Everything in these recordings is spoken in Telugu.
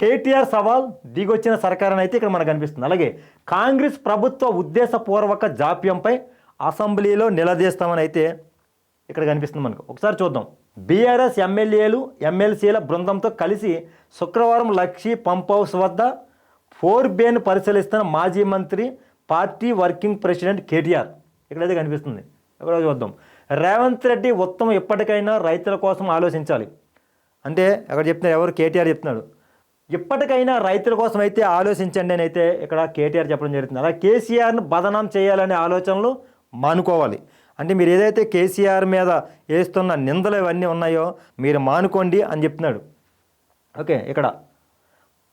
కేటీఆర్ సవాల్ దిగొచ్చిన సర్కారని అయితే ఇక్కడ మనకు కనిపిస్తుంది అలాగే కాంగ్రెస్ ప్రభుత్వ ఉద్దేశపూర్వక జాప్యంపై అసెంబ్లీలో నిలదీస్తామని అయితే ఇక్కడ కనిపిస్తుంది మనకు. ఒకసారి చూద్దాం. బీఆర్ఎస్ ఎమ్మెల్యేలు ఎమ్మెల్సీల బృందంతో కలిసి శుక్రవారం లక్షి పంప్ హౌస్ వద్ద ఫోర్ బేను పరిశీలిస్తున్న మాజీ మంత్రి పార్టీ వర్కింగ్ ప్రెసిడెంట్ కేటీఆర్. ఇక్కడైతే కనిపిస్తుంది. ఇక్కడ చూద్దాం. రేవంత్ రెడ్డి ఉత్తమం ఎప్పటికైనా రైతుల కోసం ఆలోచించాలి. అంటే అక్కడ చెప్తున్నారు ఎవరు? కేటీఆర్ చెప్తున్నాడు. ఇప్పటికైనా రైతుల కోసం అయితే ఆలోచించండి అని అయితే ఇక్కడ కేటీఆర్ చెప్పడం జరుగుతుంది. అలా కేసీఆర్ను బదనాం చేయాలనే ఆలోచనలు మానుకోవాలి. అంటే మీరు ఏదైతే కేసీఆర్ మీద వేస్తున్న నిందలు ఇవన్నీ ఉన్నాయో మీరు మానుకోండి అని చెప్తున్నాడు. ఓకే ఇక్కడ.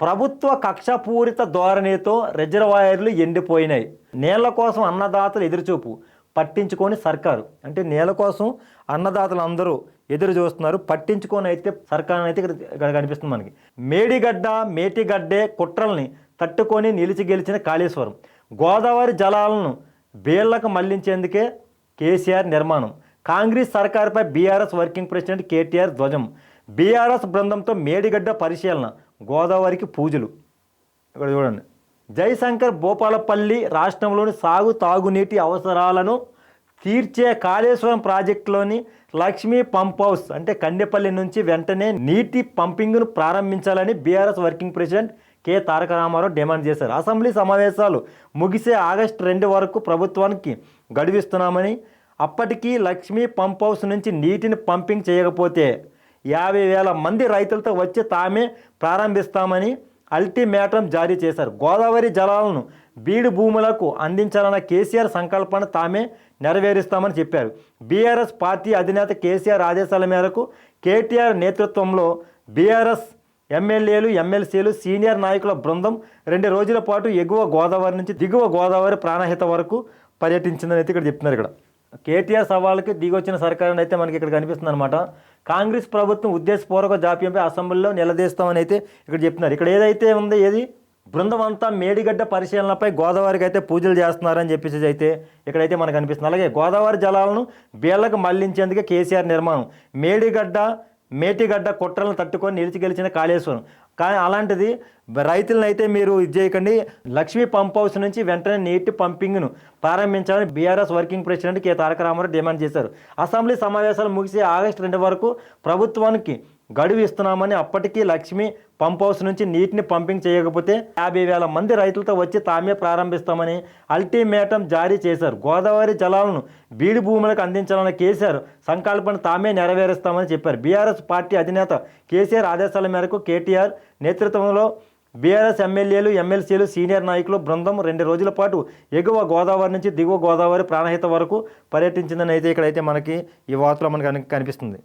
ప్రభుత్వ కక్షపూరిత ధోరణితో రిజర్వాయర్లు ఎండిపోయినాయి. నీళ్ళ కోసం అన్నదాతలు ఎదురుచూపు. పట్టించుకొని సర్కారు. అంటే నేల కోసం అన్నదాతలు అందరూ ఎదురు చూస్తున్నారు. పట్టించుకొని అయితే సర్కారు అయితే ఇక్కడ ఇక్కడ కనిపిస్తుంది మనకి. మేడిగడ్డ మేటిగడ్డే కుట్రల్ని తట్టుకొని నిలిచి గెలిచిన కాళేశ్వరం. గోదావరి జలాలను బీళ్ళకు మళ్ళించేందుకే కేసీఆర్ నిర్మాణం. కాంగ్రెస్ సర్కారుపై బీఆర్ఎస్ వర్కింగ్ ప్రెసిడెంట్ కేటీఆర్ ధ్వజం. బీఆర్ఎస్ బృందంతో మేడిగడ్డ పరిశీలన గోదావరికి పూజలు. ఇక్కడ చూడండి. జయశంకర్ భూపాలపల్లి రాష్ట్రంలోని సాగు తాగునీటి అవసరాలను తీర్చే కాళేశ్వరం ప్రాజెక్టులోని లక్ష్మీ పంప్ హౌస్ అంటే కండెపల్లి నుంచి వెంటనే నీటి పంపింగ్ను ప్రారంభించాలని BRS working president K. Taraka Ramarao demand చేశారు. అసెంబ్లీ సమావేశాలు ముగిసే ఆగస్టు రెండు వరకు ప్రభుత్వానికి గడువిస్తున్నామని అప్పటికీ లక్ష్మీ పంప్ హౌస్ నుంచి నీటిని పంపింగ్ చేయకపోతే యాభై వేల మంది రైతులతో వచ్చి తామే ప్రారంభిస్తామని అల్టిమేటం జారీ చేశారు. గోదావరి జలాలను బీడు భూములకు అందించాలన్న కేసీఆర్ సంకల్పాన్ని తామే నెరవేరుస్తామని చెప్పారు. బీఆర్ఎస్ పార్టీ అధినేత కేసీఆర్ ఆదేశాల మేరకు కేటీఆర్ నేతృత్వంలో బీఆర్ఎస్ ఎమ్మెల్యేలు ఎమ్మెల్సీలు సీనియర్ నాయకుల బృందం రెండు రోజుల పాటు ఎగువ గోదావరి నుంచి దిగువ గోదావరి ప్రాణహిత వరకు పర్యటించిందని అయితే ఇక్కడ చెప్తున్నారు ఇక్కడ. కేటీఆర్ సవాళ్ళకి దిగొచ్చిన సర్కారు అయితే మనకి ఇక్కడ కనిపిస్తుంది అనమాట కాంగ్రెస్ ప్రభుత్వం ఉద్దేశపూర్వక జాప్యంపై అసెంబ్లీలో నిలదీస్తామని అయితే ఇక్కడ చెప్తున్నారు ఇక్కడ ఏదైతే ఉందో ఏది? బృందం అంతా మేడిగడ్డ పరిశీలనపై గోదావరికి అయితే పూజలు చేస్తున్నారని చెప్పేసి అయితే ఇక్కడైతే మనకు అనిపిస్తుంది. అలాగే గోదావరి జలాలను బీళ్ళకు మళ్ళించేందుకే కేసీఆర్ నిర్మాణం. మేడిగడ్డ మేటిగడ్డ కుట్రలను తట్టుకొని నిలిచి గెలిచిన కాళేశ్వరం. కానీ అలాంటిది రైతులనైతే మీరు ఇది చేయకండి. లక్ష్మీ పంప్ హౌస్ నుంచి వెంటనే నీటి పంపింగ్ను ప్రారంభించాలని BRS working president K. Taraka Ramarao demand చేశారు. అసెంబ్లీ సమావేశాలు ముగిసి ఆగస్టు రెండు వరకు ప్రభుత్వానికి గడువు ఇస్తున్నామని అప్పటికీ లక్ష్మి పంప్ హౌస్ నుంచి నీటిని పంపింగ్ చేయకపోతే యాభై వేల మంది రైతులతో వచ్చి తామే ప్రారంభిస్తామని అల్టిమేటం జారీ చేశారు. గోదావరి జలాలను బీడు భూములకు అందించాలని కేసీఆర్ సంకల్పాన్ని తామే నెరవేరుస్తామని చెప్పారు. బీఆర్ఎస్ పార్టీ అధినేత కేసీఆర్ ఆదేశాల మేరకు కేటీఆర్ నేతృత్వంలో బీఆర్ఎస్ ఎమ్మెల్యేలు ఎమ్మెల్సీలు సీనియర్ నాయకులు బృందం రెండు రోజుల పాటు ఎగువ గోదావరి నుంచి దిగువ గోదావరి ప్రాణహిత వరకు పర్యటించిందని అయితే ఇక్కడైతే మనకి ఈ వార్తలో మనకు కనిపిస్తుంది.